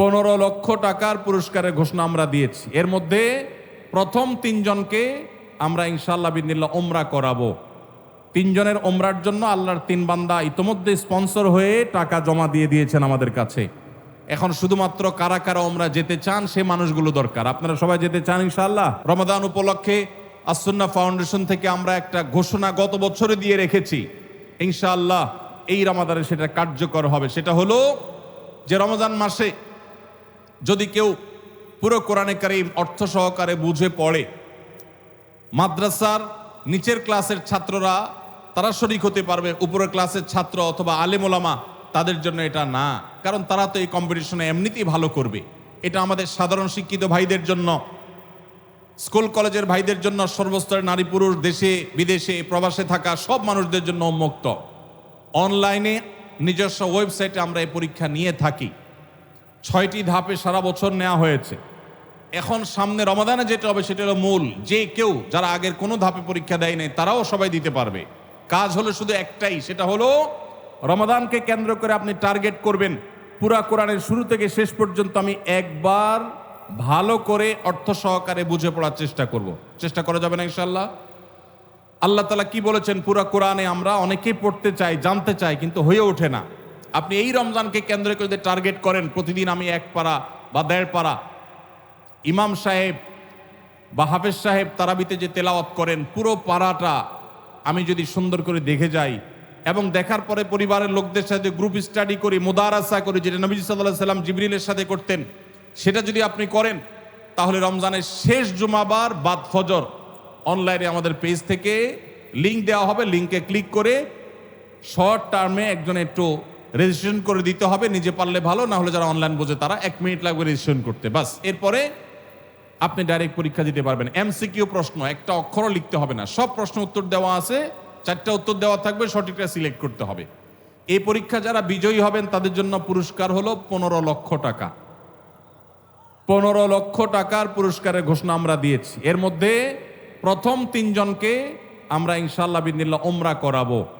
পনেরো লক্ষ টাকার পুরস্কারের ঘোষণা আমরা দিয়েছি। এর মধ্যে প্রথম তিনজনকে আমরা ইনশাল্লাহ বিদিল্লা ওমরা করাবো। তিনজনের ওমরার জন্য আল্লাহর তিন বান্দা ইতোমধ্যে স্পন্সর হয়ে টাকা জমা দিয়ে দিয়েছেন আমাদের কাছে। এখন শুধুমাত্র কারা কারা ওমরা যেতে চান, সে মানুষগুলো দরকার। আপনারা সবাই যেতে চান ইনশাল্লাহ রমাদান উপলক্ষে আসন্না ফাউন্ডেশন থেকে আমরা একটা ঘোষণা গত বছরে দিয়ে রেখেছি। ইনশাআল্লাহ এই রমাদানে সেটা কার্যকর হবে। সেটা হলো যে রমজান মাসে যদি কেউ পুরো কোরআনে কারিম অর্থ সহকারে বুঝে পড়ে, মাদ্রাসার নিচের ক্লাসের ছাত্ররা, তারা শরিক হতে পারবে, উপরের ক্লাসের ছাত্র অথবা আলেমোলামা তাদের জন্য এটা না। কারণ তারা তো এই কম্পিটিশনে এমনিতেই ভালো করবে। এটা আমাদের সাধারণ শিক্ষিত ভাইদের জন্য, স্কুল কলেজের ভাইদের জন্য, সর্বস্তরের নারী পুরুষ দেশে, বিদেশে, প্রবাসে থাকা সব মানুষদের জন্য উন্মুক্ত। অনলাইনে নিজস্ব ওয়েবসাইটে আমরা এই পরীক্ষা নিয়ে থাকি। ছয়টি ধাপে সারা বছর নেওয়া হয়েছে। এখন সামনে রমাদানে যেটা হবে, সেটা হলো মূল। যে কেউ যারা আগের কোনো ধাপে পরীক্ষা দেয় নাই, তারাও সবাই দিতে পারবে। কাজ হলো শুধু একটাই, সেটা হলো রমাদানকে কেন্দ্র করে আপনি টার্গেট করবেন। পুরা কোরআনের শুরু থেকে শেষ পর্যন্ত আমি একবার ভালো করে অর্থ সহকারে বুঝে পড়ার চেষ্টা করব। চেষ্টা করা যাবে না ইনশাল্লাহ আল্লাহ তালা কি বলেছেন? পুরা কোরআনে আমরা অনেকেই পড়তে চাই, জানতে চাই, কিন্তু হয়ে ওঠে না। আপনি এই রমজানকে কেন্দ্র করে টার্গেট করেন, প্রতিদিন আমি এক পারা বা দেড় পারা, ইমাম সাহেব বা হাফেজ সাহেব তারাবিতে যে তেলাওয়াত করেন, পুরো পাড়াটা আমি যদি সুন্দর করে দেখে যাই এবং দেখার পরে পরিবারের লোকদের সাথে গ্রুপ স্টাডি করি, মোদারাসা করি, যেটা নবী সাল্লাহ সাল্লাম জিবরিলের সাথে করতেন, সেটা যদি আপনি করেন, তাহলে রমজানের শেষ জুমাবার বাদ ফজর অনলাইনে আমাদের পেজ থেকে লিঙ্ক দেওয়া হবে। লিঙ্কে ক্লিক করে শর্ট টার্মে একজন একটু রেজিস্ট্রেশন করে দিতে হবে, নিজে পারলে ভালো, না হলে যারা অনলাইন বোঝে তারা এক মিনিট লাগবে রেজিস্ট্রেশন করতে। বাস, এরপরে আপনি ডাইরেক্ট পরীক্ষা দিতে পারবেন। এমসিকিউ প্রশ্ন, একটা অক্ষরও লিখতে হবে না। সব প্রশ্ন উত্তর দেওয়া আছে, চারটা উত্তর দেওয়া থাকবে, সঠিকটা সিলেক্ট করতে হবে। এই পরীক্ষা যারা বিজয়ী হবেন, তাদের জন্য পুরস্কার হলো পনেরো লক্ষ টাকা। পনেরো লক্ষ টাকার পুরস্কারের ঘোষণা আমরা দিয়েছি। এর মধ্যে প্রথম তিনজনকে আমরা ইনশাল্লাহ বিদিল্লা ওমরা করাবো।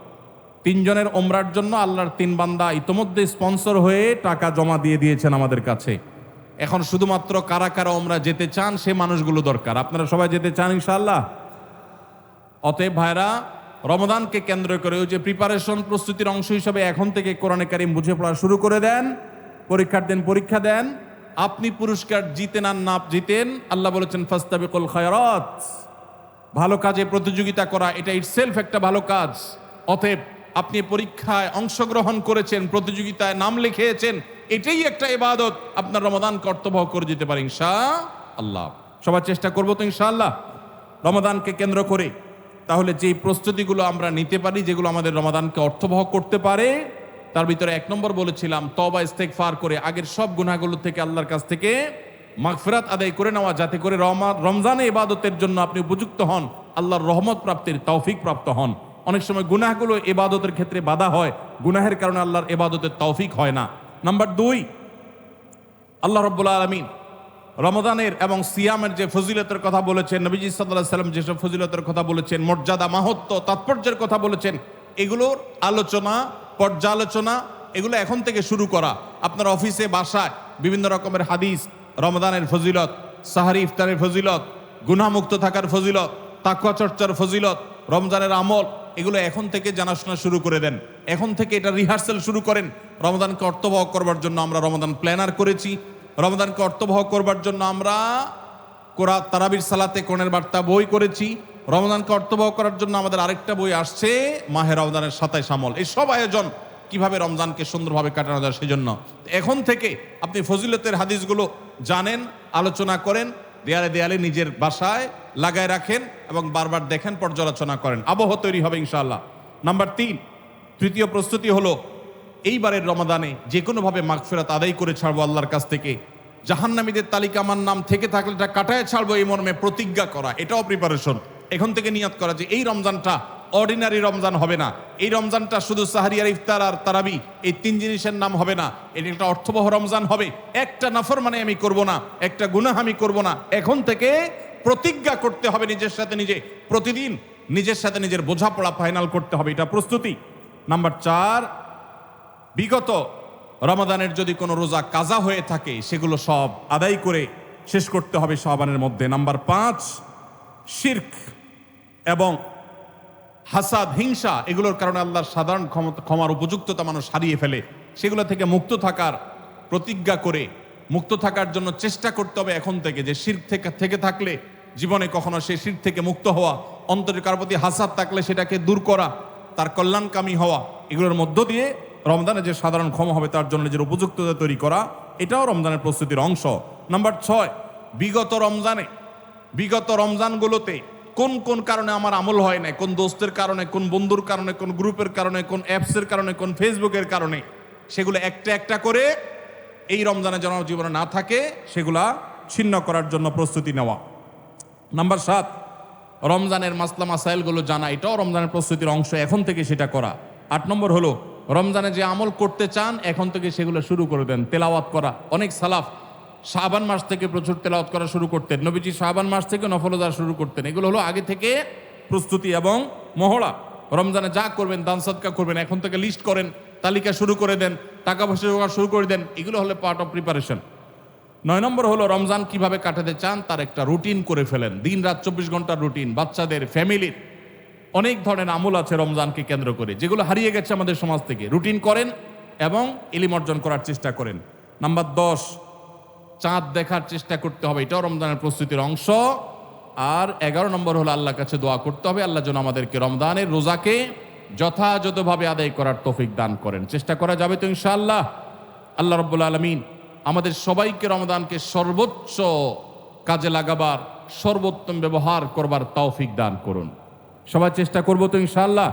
তিনজনের ওমরার জন্য আল্লাহর তিন বান্দা ইতোমধ্যে স্পন্সর হয়ে টাকা জমা দিয়ে দিয়েছেন আমাদের কাছে। এখন শুধুমাত্র কারা কারা ওমরা যেতে চান, সে মানুষগুলো দরকার। আপনারা সবাই যেতে চান ইনশাল্লাহ অতএব ভাইরা রমদানকে কেন্দ্র করে ওই যে প্রিপারেশন প্রস্তুতির অংশ হিসাবে এখন থেকে কোরআনে কারিম বুঝে পড়া শুরু করে দেন, পরীক্ষার দিন পরীক্ষা দেন। আপনি পুরস্কার জিতেন আর না জিতেন, আল্লাহ বলেছেন, ফাস্তাবিকুল খায়রাত। ভালো কাজে প্রতিযোগিতা করা, এটা ইটসেলফ একটা ভালো কাজ। অতএব আপনি পরীক্ষায় অংশগ্রহণ করেছেন, প্রতিযোগিতায় নাম লিখিয়েছেন, এটাই একটা ইবাদত। আপনার রমাদান কর্তব্য করে দিতে পারে ইনশা আল্লাহ সবার চেষ্টা করব তো, ইনশাআল্লাহ। রমাদানকে কেন্দ্র করে। তাহলে যে প্রস্তুতিগুলো আমরা নিতে পারি, যেগুলো আমাদের রমাদানকে অর্থবহ করতে পারে, তার ভিতরে এক নম্বর বলেছিলাম তবা ইস্তেক ফার করে আগের সব গুণাগুলো থেকে আল্লাহর কাছ থেকে মাগফিরাত আদায় করে নেওয়া, যাতে করে রমা- রমজানে ইবাদতের জন্য আপনি উপযুক্ত হন, আল্লাহর রহমত প্রাপ্তির তৌফিক প্রাপ্ত হন। অনেক সময় গুনাহগুলো এবাদতের ক্ষেত্রে বাধা হয়। গুনাহের কারণে আল্লাহর ইবাদতের তৌফিক হয় না। নাম্বার দুই, আল্লাহ রব্বুল আলমিন রমদানের এবং সিয়ামের যে ফজিলতের কথা বলেছেন, নবীজি সাল্লাহ সাল্লাম যেসব ফজিলতের কথা বলেছেন, মর্যাদা মাহত্ব তাৎপর্যের কথা বলেছেন, এগুলোর আলোচনা, পর্যালোচনা, এগুলো এখন থেকে শুরু করা। আপনার অফিসে, বাসায় বিভিন্ন রকমের হাদিস রমদানের ফজিলত, সাহারি ইফতারের ফজিলত গুনামুক্ত থাকার ফজিলত তাকুয়া চর্চার ফজিলত, রমজানের আমল এগুলো এখন থেকে জানাশোনা শুরু করে দেন। এখন থেকে এটা রিহার্সেল শুরু করেন। রমদানকে অর্থবহ করবার জন্য আমরা রমদান প্ল্যানার করেছি। রমদানকে অর্থবহ করবার জন্য আমরা কোরআ, তারাবির সালাতে কোণের বার্তা বই করেছি। রমদানকে অর্থবহ করার জন্য আমাদের আরেকটা বই আসছে, মাহে রমদানের সাতাইশ আমল। এই সব আয়োজন কীভাবে রমজানকে সুন্দরভাবে কাটানো যায় সেজন্য। এখন থেকে আপনি ফজিলতের হাদিসগুলো জানেন, আলোচনা করেন, দেয়ালে দেয়ালে নিজের বাসায় লাগায় রাখেন এবং বারবার দেখেন, পর্যালোচনা করেন। আবহ তৈরি হবে ইনশাআল্লাহ। নাম্বার তিন, তৃতীয় প্রস্তুতি হলো, এইবারের রমাদানে যে কোনোভাবে মাগফেরাত আদায় করে ছাড়বো আল্লাহর কাছ থেকে। জাহান্নামীদের তালিকা আমার নাম থেকে থাকলে এটা কাটায় ছাড়বো এই মর্মে প্রতিজ্ঞা করা, এটাও প্রিপারেশন এখন থেকে নিয়াত করা যে এই রমজানটা অর্ডিনারি রমজান হবে না। এই রমজানটা শুধু সাহারিয়ার ইফতার আর তারাবি, এই তিন জিনিসের নাম হবে না। এটা একটা অর্থবহ রমজান হবে। একটা নাফর মানে আমি করব না, একটা গুনাহ আমি করব না। এখন থেকে প্রতিজ্ঞা করতে হবে নিজের সাথে নিজে। প্রতিদিন নিজের সাথে নিজের বোঝাপড়া ফাইনাল করতে হবে, এটা প্রস্তুতি। নাম্বার চার, বিগত রমাদানের যদি কোনো রোজা কাজা হয়ে থাকে, সেগুলো সব আদায় করে শেষ করতে হবে শাবানের মধ্যে। নাম্বার পাঁচ, শির্ক এবং হাসাদ, হিংসা, এগুলোর কারণে আল্লাহর সাধারণ ক্ষমতা, ক্ষমার উপযুক্ততা মানুষ হারিয়ে ফেলে। সেগুলো থেকে মুক্ত থাকার প্রতিজ্ঞা করে মুক্ত থাকার জন্য চেষ্টা করতে হবে এখন থেকে যে শির থেকে থেকে থাকলে জীবনে কখনো সে শির থেকে মুক্ত হওয়া, অন্তরের কার প্রতি হাসাদ থাকলে সেটাকে দূর করা, তার কল্যাণকামী হওয়া, এগুলোর মধ্য দিয়ে রমজানে যে সাধারণ ক্ষমা হবে তার জন্য যে উপযুক্ততা তৈরি করা, এটাও রমজানের প্রস্তুতির অংশ। নাম্বার ছয়, বিগত রমজানে, বিগত রমজানগুলোতে কোন কোন কারণে আমার আমল হয় না কোন দোস্তের কারণে, কোন বন্ধুর কারণে, কোন গ্রুপের কারণে, কোন অ্যাপসের কারণে, কোন ফেসবুকের কারণে, সেগুলো একটা একটা করে এই রমজানে যেন জীবনে না থাকে, সেগুলা ছিন্ন করার জন্য প্রস্তুতি নেওয়া। নাম্বার সাত, রমজানের মাসলা মাসাইলগুলো জানা, এটাও রমজানের প্রস্তুতির অংশ, এখন থেকে সেটা করা। আট নম্বর হলো, রমজানে যে আমল করতে চান, এখন থেকে সেগুলো শুরু করে দেন, তেলাওয়াত করা। অনেক সালাফ শাবান মাস থেকে প্রচুর তেলাওয়াত করা শুরু করতেন, নবীজি শাবান মাস থেকে নফলদার শুরু করতেন। এগুলো হলো আগে থেকে প্রস্তুতি এবং মহড়া। রমজানে যা করবেন, দান সদকা করবেন, এখন থেকে লিস্ট করেন। তালিকা শুরু করে দেন, টাকা পয়সা জোগাড় শুরু করে দেন, এগুলো হলো পার্ট অফ প্রিপারেশন নয় নম্বর হলো রমজান কীভাবে কাটাতে চান, তার একটা রুটিন করে ফেলেন। দিন রাত চব্বিশ ঘণ্টার রুটিন বাচ্চাদের ফ্যামিলির অনেক ধরনের আমল আছে রমজানকে কেন্দ্র করে, যেগুলো হারিয়ে গেছে আমাদের সমাজ থেকে। রুটিন করেন এবং ইলিম অর্জন করার চেষ্টা করেন। নাম্বার দশ, চাঁদ দেখার চেষ্টা করতে হবে, এটাও রমজানের প্রস্তুতির অংশ। আর এগারো নম্বর হলো আল্লাহর কাছে দোয়া করতে হবে, আল্লাহ যেন আমাদেরকে রমজানের রোজাকে যথাযথভাবে আদায় করার তৌফিক দান করেন। চেষ্টা করা যাবে তো ইনশাআল্লাহ। আল্লাহ রব্বুল আলমিন আমাদের সবাইকে রমদানকে সর্বোচ্চ কাজে লাগাবার, সর্বোত্তম ব্যবহার করবার তৌফিক দান করুন। সবাই চেষ্টা করব তো ইনশাআল্লাহ।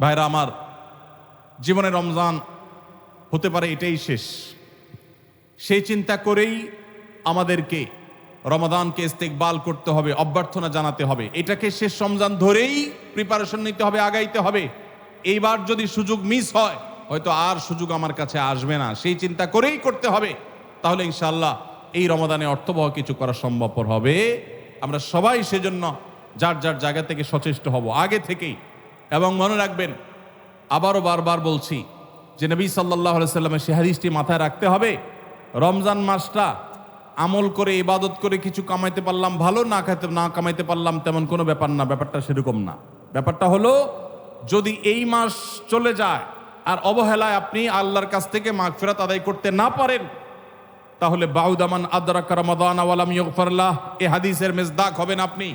ভাইরা আমার, জীবনে রমজান হতে পারে এটাই শেষ। সেই চিন্তা করেই আমাদেরকে রমাদানকে ইস্তেকবাল করতে হবে, অভ্যর্থনা জানাতে হবে। এটাকে শেষ রমজান ধরেই প্রিপারেশন নিতে হবে, আগাইতে হবে। এইবার যদি সুযোগ মিস হয়, হয়তো আর সুযোগ আমার কাছে আসবে না। সেই চিন্তা করেই করতে হবে। তাহলে ইনশাল্লাহ এই রমাদানে অর্থবহ কিছু করা সম্ভবপর হবে। আমরা সবাই সেজন্য যার যার জায়গা থেকে সচেষ্ট হব। আগে থেকেই। এবং মনে রাখবেন, আবারও বারবার বলছি যে নবী সাল্লাহ সাল্লামের সে হাদিসটি মাথায় রাখতে হবে। রমজান মাসটা আমল করে, ইবাদত করে কিছু কামাইতে পারলাম, ভালো না খাইতে না কামাইতে পারলাম, তেমন কোনো ব্যাপার না, ব্যাপারটা সেরকম না। ব্যাপারটা হলো, যদি এই মাস চলে যায় আর অবহেলায় আপনি আল্লাহর কাছ থেকে মাগফিরাত আদায় করতে না পারেন, তাহলে বাউদামান আদরাক রমাদান এ হাদিসের মেজদাক হবেন আপনি,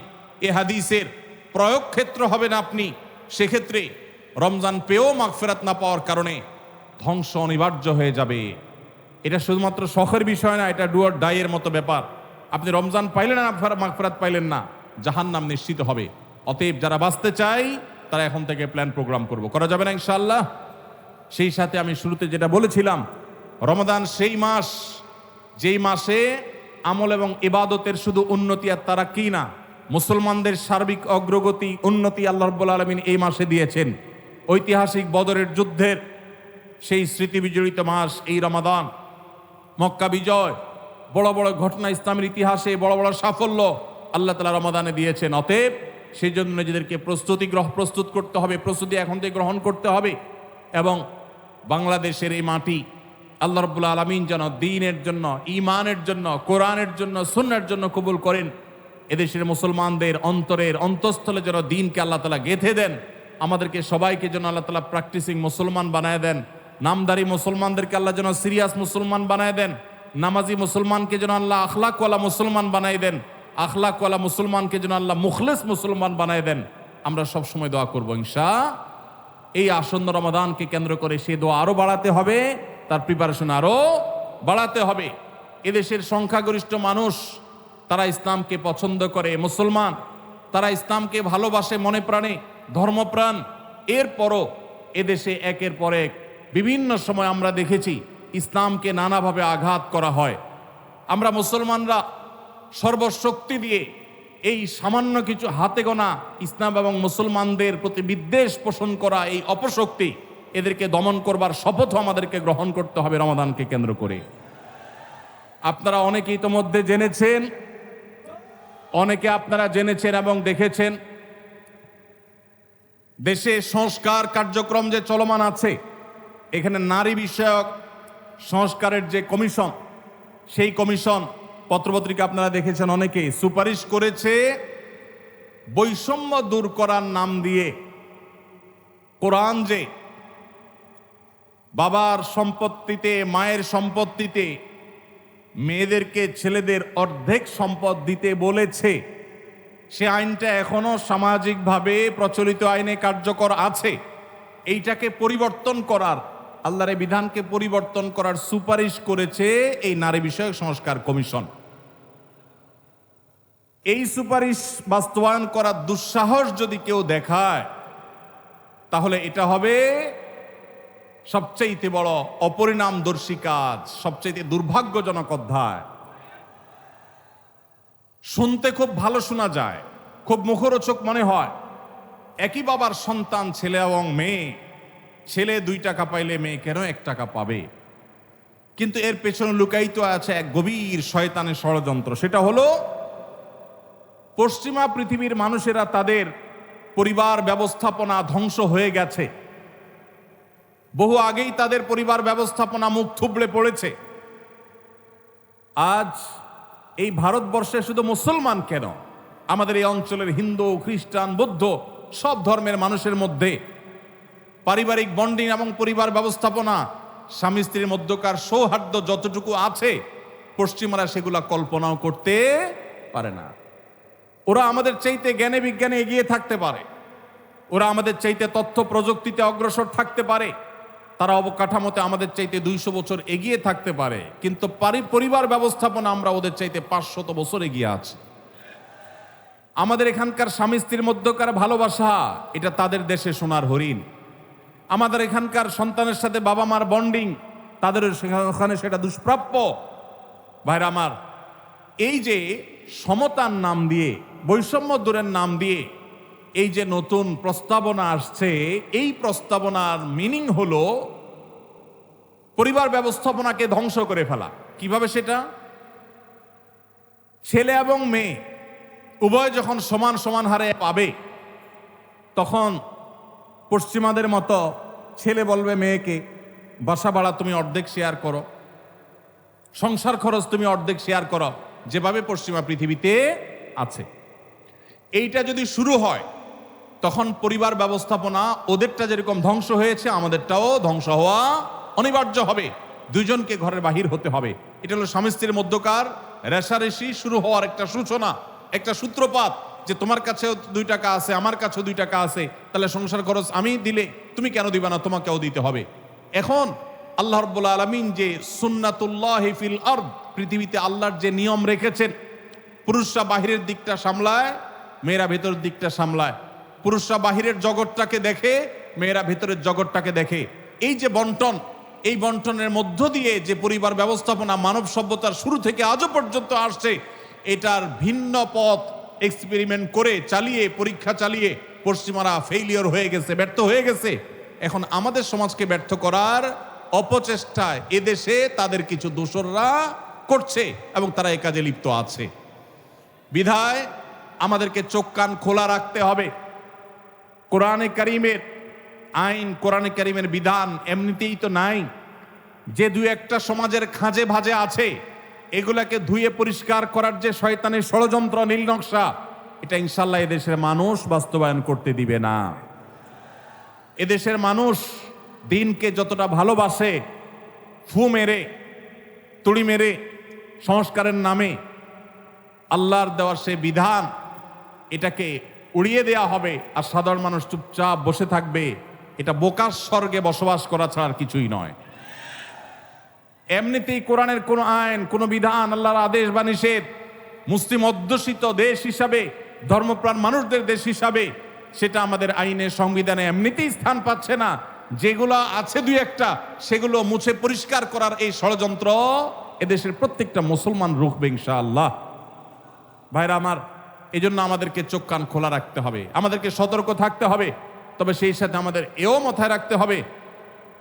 এ হাদিসের প্রয়োগ ক্ষেত্র হবেন আপনি। সেক্ষেত্রে রমজান পেয়েও মাগফিরাত না পাওয়ার কারণে ধ্বংস অনিবার্য হয়ে যাবে। এটা শুধুমাত্র শখের বিষয় না, এটা ডুয়ার ডাইয়ের মতো ব্যাপার। আপনি রমজান পাইলেন না, মাগফিরাত পাইলেন না জাহান নাম নিশ্চিত হবে। অতএব যারা বাঁচতে চাই, তারা এখন থেকে প্ল্যান প্রোগ্রাম করব। করা যাবে না ইনশাআল্লাহ? সেই সাথে আমি শুরুতে যেটা বলেছিলাম রমদান সেই মাস, যেই মাসে আমল এবং ইবাদতের শুধু উন্নতি আর তারা কি না, মুসলমানদের সার্বিক অগ্রগতি, উন্নতি আল্লাহ রব্বুল আলমিন এই মাসে দিয়েছেন। ঐতিহাসিক বদরের যুদ্ধের সেই স্মৃতি বিজড়িত মাস এই রমাদান। মক্কা বিজয়, বড় বড় ঘটনা ইসলামের ইতিহাসে, বড় বড় সাফল্য আল্লাহ তালা রমাদানে দিয়েছেন। অতএব সেই জন্য নিজেদেরকে প্রস্তুতি গ্রহ, প্রস্তুত করতে হবে, প্রস্তুতি এখন থেকে গ্রহণ করতে হবে এবং বাংলাদেশের এই মাটি আল্লাহ রব্বুল আলমিন যেন দিনের জন্য ইমানের জন্য, কোরআনের জন্য সুন্নার জন্য কবুল করেন। এদেশের মুসলমানদের অন্তরের অন্তঃস্থলে যেন দিনকে আল্লাহ তালা গেঁথে দেন। আমাদেরকে সবাইকে যেন আল্লাহ তালা প্র্যাকটিসিং মুসলমান বানায় দেন। নামদারি মুসলমানদেরকে আল্লাহ যেন সিরিয়াস মুসলমান বানায় দেন, নামাজি মুসলমানকে যেন আল্লাহ আখলাকওয়ালা মুসলমান বানায় দেন, আখলাকওয়ালা মুসলমানকে যেন আল্লাহ মুখলেস মুসলমান বানায় দেন। আমরা সব সময় দোয়া করব ইনশা। এই আসন্ন রমাদানকে কেন্দ্র করে সে দোয়া আরও বাড়াতে হবে, তার প্রিপারেশন আরও বাড়াতে হবে। এদেশের সংখ্যাগরিষ্ঠ মানুষ, তারা ইসলামকে পছন্দ করে, মুসলমান, তারা ইসলামকে ভালোবাসে মনে প্রাণে, ধর্মপ্রাণ। এরপরও এদেশে একের পর এক বিভিন্ন সময় আমরা দেখেছি ইসলামকে নানাভাবে আঘাত করা হয়। আমরা মুসলমানরা সর্বশক্তি দিয়ে এই সামান্য কিছু হাতে গোনা ইসলাম এবং মুসলমানদের প্রতি বিদ্বেষ পোষণ করা এই অপশক্তি এদেরকে দমন করবার শপথও আমাদেরকে গ্রহণ করতে হবে রমাদানকে কেন্দ্র করে। আপনারা অনেকে ইতোমধ্যে জেনেছেন, অনেকে আপনারা জেনেছেন এবং দেখেছেন, দেশে সংস্কার কার্যক্রম যে চলমান আছে এখানে নারী বিষয়ক সংস্কারের যে কমিশন, সেই কমিশন পত্রপত্রিকা আপনারা দেখেছেন অনেকে সুপারিশ করেছে বৈষম্য দূর করার নাম দিয়ে কোরআন যে বাবার সম্পত্তিতে, মায়ের সম্পত্তিতে, মেয়েদেরকে ছেলেদের অর্ধেক সম্পদ দিতে বলেছে, সে আইনটা এখনও সামাজিকভাবে প্রচলিত আইনে কার্যকর আছে। এইটাকে পরিবর্তন করার আল্লাহর এই বিধানকে পরিবর্তন করার সুপারিশ করেছে এই নারী বিষয়ক সংস্কার কমিশন। এই সুপারিশ বাস্তবায়ন করার দুঃসাহস যদি কেউ দেখায়, তাহলে এটা হবে সবচেয়ে বড় অপরিণামদর্শী কাজ, সবচেয়ে দুর্ভাগ্যজনক অধ্যায়। শুনতে খুব ভালো শোনা যায়, খুব মুখরোচক মনে হয়, একই বাবার সন্তান, ছেলে এবং মেয়ে। ছেলে দুই টাকা পাইলে মেয়ে কেন এক টাকা পাবে? কিন্তু এর পেছনে লুকায়িত আছে এক গভীর শয়তানের ষড়যন্ত্র। সেটা হলো, পশ্চিমা পৃথিবীর মানুষেরা তাদের পরিবার ব্যবস্থাপনা ধ্বংস হয়ে গেছে। বহু আগেই তাদের পরিবার ব্যবস্থাপনা মুখ থুবড়ে পড়েছে। আজ এই ভারতবর্ষে শুধু মুসলমান কেন? আমাদের এই অঞ্চলের হিন্দু, খ্রিস্টান, বৌদ্ধ সব ধর্মের মানুষের মধ্যে পারিবারিক বন্ডিং এবং পরিবার ব্যবস্থাপনা, স্বামী স্ত্রীর মধ্যকার সৌহার্দ্য যতটুকু আছে পশ্চিমারা সেগুলা কল্পনাও করতে পারে না। ওরা আমাদের চাইতে জ্ঞানে বিজ্ঞানে এগিয়ে থাকতে পারে। ওরা আমাদের চাইতে তথ্য প্রযুক্তিতে অগ্রসর থাকতে পারে। তারা অবকাঠামোতে আমাদের চাইতে দুইশো বছর এগিয়ে থাকতে পারে। কিন্তু পারি- পরিবার ব্যবস্থাপনা আমরা ওদের চাইতে পাঁচশত বছর এগিয়ে আছি। আমাদের এখানকার স্বামী স্ত্রীর মধ্যকার ভালোবাসা, এটা তাদের দেশে সোনার হরিণ। আমাদের এখানকার সন্তানের সাথে বাবা মার বন্ডিং তাদের সেখা- ওখানে সেটা দুষ্প্রাপ্য। ভাইরা আমার, এই যে সমতার নাম দিয়ে, বৈষম্য দূরের নাম দিয়ে, এই যে নতুন প্রস্তাবনা আসছে, এই প্রস্তাবনার মিনিং হলো পরিবার ব্যবস্থাপনাকে ধ্বংস করে ফেলা। কীভাবে সেটা? ছেলে এবং মেয়ে উভয় যখন সমান সমান হারে পাবে, তখন পশ্চিমাদের মতো ছেলে বলবে মেয়েকে, বাসা ভাড়া তুমি অর্ধেক শেয়ার করো, সংসার খরচ তুমি অর্ধেক শেয়ার করো, যেভাবে পশ্চিমা পৃথিবীতে আছে। এইটা যদি শুরু হয়, তখন পরিবার ব্যবস্থাপনা ওদেরটা যেরকম ধ্বংস হয়েছে, আমাদেরটাও ধ্বংস হওয়া অনিবার্য হবে। দুইজনকে ঘরের বাহির হতে হবে। এটা হলো স্বামী স্ত্রীর মধ্যকার রেশারেশি শুরু হওয়ার একটা সূচনা, একটা সূত্রপাত। যে তোমার কাছেও দুই টাকা আছে, আমার কাছেও দুই টাকা আছে, তাহলে সংসার খরচ আমি দিলে তুমি কেন দিবা না, তোমাকেও দিতে হবে। এখন আল্লাহ রব্বুল আলমিন যে সুন্নাতুল্লাহ ফিল আর্দ, পৃথিবীতে আল্লাহর যে নিয়ম রেখেছেন, পুরুষরা বাহিরের দিকটা সামলায়, মেয়েরা ভেতরের দিকটা সামলায়। পুরুষরা বাহিরের জগৎটাকে দেখে, মেয়েরা ভেতরের জগৎটাকে দেখে। এই যে বন্টন, এই বন্টনের মধ্য দিয়ে যে পরিবার ব্যবস্থাপনা মানব সভ্যতার শুরু থেকে আজও পর্যন্ত আসছে, এটার ভিন্ন পথ এক্সপেরিমেন্ট করে, চালিয়ে, পরীক্ষা চালিয়ে পশ্চিমারা ফেইলিওর হয়ে গেছে, ব্যর্থ হয়ে গেছে। এখন আমাদের সমাজকে ব্যর্থ করার অপচেষ্টায় এদেশে তাদের কিছু দোসররা করছে এবং তারা এ কাজে লিপ্ত আছে। বিধায় আমাদেরকে চোখ কান খোলা রাখতে হবে। কোরআনে কারিমের আইন, কোরআনে কারিমের বিধান এমনিতেই তো নাই। যে দু একটা সমাজের খাঁজে ভাজে আছে এগুলাকে ধুয়ে পরিষ্কার করার যে শয়তানের ষড়যন্ত্র নীল নকশা এটা ইনশাল্লাহ এদেশের মানুষ বাস্তবায়ন করতে দিবে না। এদেশের মানুষ দিনকে যতটা ভালোবাসে, ফু মেরে, তুড়ি মেরে, সংস্কারের নামে আল্লাহর দেওয়ার সে বিধান, এটাকে উড়িয়ে দেয়া হবে আর সাধারণ মানুষ চুপচাপ বসে থাকবে, এটা বোকার স্বর্গে বসবাস করা ছাড়া কিছুই নয়। এমনিতেই কোরআনের কোনো আইন, কোনো বিধান, আল্লাহর আদেশ বা নিষেধ। মুসলিম অধ্যুষিত দেশ হিসাবে, ধর্মপ্রাণ মানুষদের দেশ হিসাবে সেটা আমাদের আইনের সংবিধানে এমনিতেই স্থান পাচ্ছে না। যেগুলো আছে দুই একটা, সেগুলো মুছে পরিষ্কার করার এই ষড়যন্ত্র এদেশের প্রত্যেকটা মুসলমান রুখবে ইনশাআল্লাহ। ভাইরা আমার এই জন্য আমাদেরকে চোখ কান খোলা রাখতে হবে, আমাদেরকে সতর্ক থাকতে হবে, তবে সেই সাথে আমাদের এও মাথায় রাখতে হবে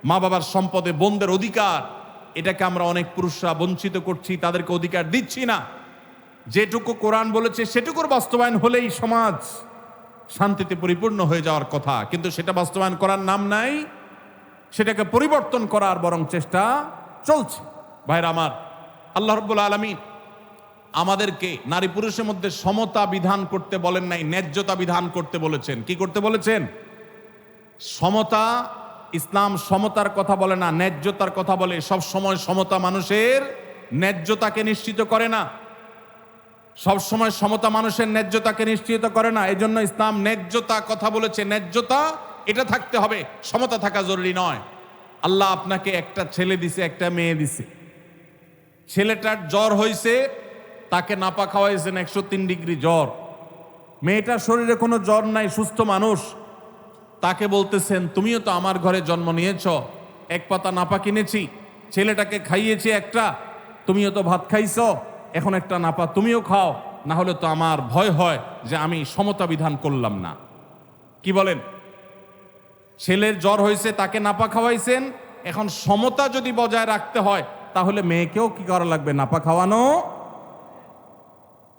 মা বাবার সম্পদে বোনদের অধিকার এটাকে আমরা অনেক পুরুষরা বঞ্চিত করছি, তাদেরকে অধিকার দিচ্ছি না। যেটুকু কোরআন বলেছে, সেটুকুর বাস্তবায়ন হলেই সমাজ শান্তিতে পরিপূর্ণ হয়ে যাওয়ার কথা। কিন্তু সেটা বাস্তবায়ন করার নাম নাই, সেটাকে পরিবর্তন করার বরং চেষ্টা চলছে। ভাইরা আমার, আল্লাহ রব্বুল আলমিন আমাদেরকে নারী পুরুষের মধ্যে সমতা বিধান করতে বলেন নাই, ন্যায্যতা বিধান করতে বলেছেন। কি করতে বলেছেন? সমতা ইসলাম সমতার কথা বলে না, ন্যায্যতার কথা বলে। সব সময় সমতা মানুষের ন্যায্যতাকে নিশ্চিত করে না। সব সময় সমতা মানুষের ন্যায্যতাকে নিশ্চিত করে না। এজন্য ইসলাম ন্যায্যতা কথা বলেছে। ন্যায্যতা, এটা থাকতে হবে। সমতা থাকা জরুরি নয়। আল্লাহ আপনাকে একটা ছেলে দিছে, একটা মেয়ে দিছে। ছেলেটার জ্বর হয়েছে তাকে নাপা খাওয়াইছেন একশো তিন ডিগ্রি জ্বর। মেয়েটার শরীরে কোনো জ্বর নাই, সুস্থ মানুষ। তাকে বলতেছেন, তুমিও তো আমার ঘরে জন্ম নিয়েছ। এক পাতা নাপা কিনেছি। ছেলেটাকে খাইয়েছি একটা। তুমিও তো ভাত খাইছ। এখন একটা নাপা তুমিও খাও। না হলে তো আমার ভয় হয় যে আমি সমতা বিধান করলাম না। কি বলেন? ছেলের জ্বর হয়েছে, তাকে নাপা খাওয়াইছেন। এখন সমতা যদি বজায় রাখতে হয়, তাহলে মেয়েকেও কি করা লাগবে, নাপা খাওয়ানো?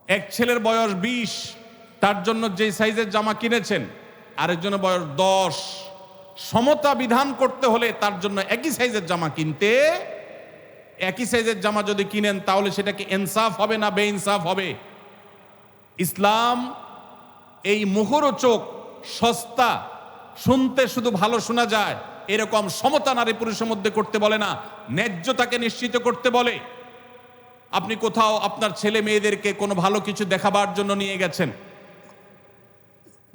এক ছেলের বয়স বিশ। তার জন্য যে সাইজের জামা কিনেছেন আরেকজনের বয়স দশ। সমতা বিধান করতে হলে তার জন্য একই সাইজের জামা কিনতে। একই সাইজের জামা যদি কিনেন, তাহলে সেটাকে ইনসাফ হবে না বেইনসাফ হবে। ইসলাম এই মুখরোচক সস্তা, শুনতে শুধু ভালো শোনা যায়, এরকম সমতা নারী পুরুষের মধ্যে করতে বলে না, ন্যায্যতাকে নিশ্চিত করতে বলে। আপনি কোথাও আপনার ছেলে মেয়েদেরকে কোনো ভালো কিছু দেখাবার জন্য নিয়ে গেছেন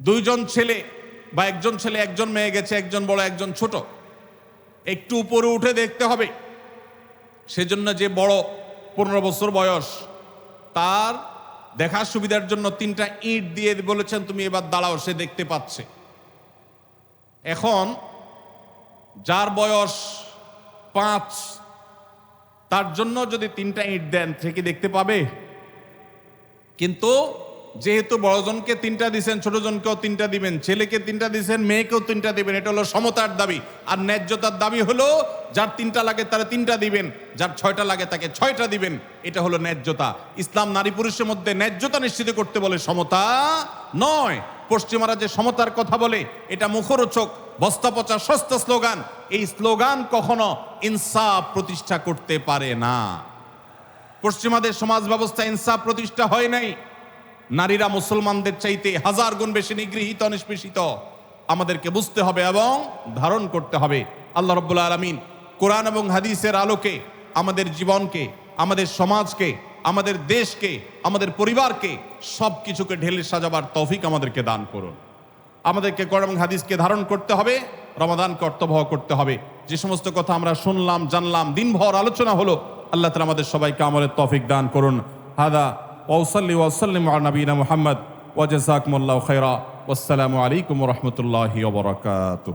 দুইজন ছেলে বা একজন ছেলে, একজন মেয়ে গেছে, একজন বড়, একজন ছোট। একটু উপরে উঠে দেখতে হবে। সেজন্য যে বড় পনেরো বছর বয়স, তার দেখার সুবিধার জন্য তিনটা ইট দিয়ে বলেছেন, তুমি এবার দাঁড়াও, সে দেখতে পাচ্ছে। এখন যার বয়স পাঁচ, তার জন্য যদি তিনটা ইট দেন, সে কি দেখতে পাবে? কিন্তু যেহেতু বড়জনকে তিনটা দিছেন, ছোটজনকেও তিনটা দিবেন, ছেলেকে তিনটা দিছেন, মেয়েকেও তিনটা দিবেন, এটা হলো সমতার দাবি। আর ন্যায্যতার দাবি হলো, যার তিনটা লাগে তারা তিনটা দিবেন, যার ছয়টা লাগে তাকে ছয়টা দিবেন, এটা হলো ন্যায্যতা। ইসলাম নারী পুরুষের মধ্যে ন্যায্যতা নিশ্চিত করতে বলে সমতা নয়। পশ্চিমারা যে সমতার কথা বলে, এটা মুখরোচক বস্তা পচা সস্তা স্লোগান। এই স্লোগান কখনো ইনসাফ প্রতিষ্ঠা করতে পারে না। পশ্চিমাদের সমাজ ব্যবস্থা ইনসাফ প্রতিষ্ঠা হয় নাই। নারীরা মুসলমানদের চাইতে হাজার গুণ বেশি নিগৃহীত, নিষ্পেষিত। আমাদেরকে বুঝতে হবে এবং ধারণ করতে হবে। আল্লাহ রব্বুল আলমিন কোরআন এবং হাদিসের আলোকে আমাদের জীবনকে, আমাদের সমাজকে, আমাদের দেশকে, আমাদের পরিবারকে সব কিছুকে ঢেলে সাজাবার তৌফিক আমাদেরকে দান করুন। আমাদেরকে কোরআন হাদিসকে ধারণ করতে হবে রমাদান কর্তব্য করতে হবে। যে সমস্ত কথা আমরা শুনলাম, জানলাম, দিনভর আলোচনা হলো, আল্লাহ তালা আমাদের সবাইকে আমলের তৌফিক দান করুন। হাদা وأصلي وأسلم على نبينا محمد وجزاكم الله خيرا. والسلام عليكم ورحمة الله وبركاته.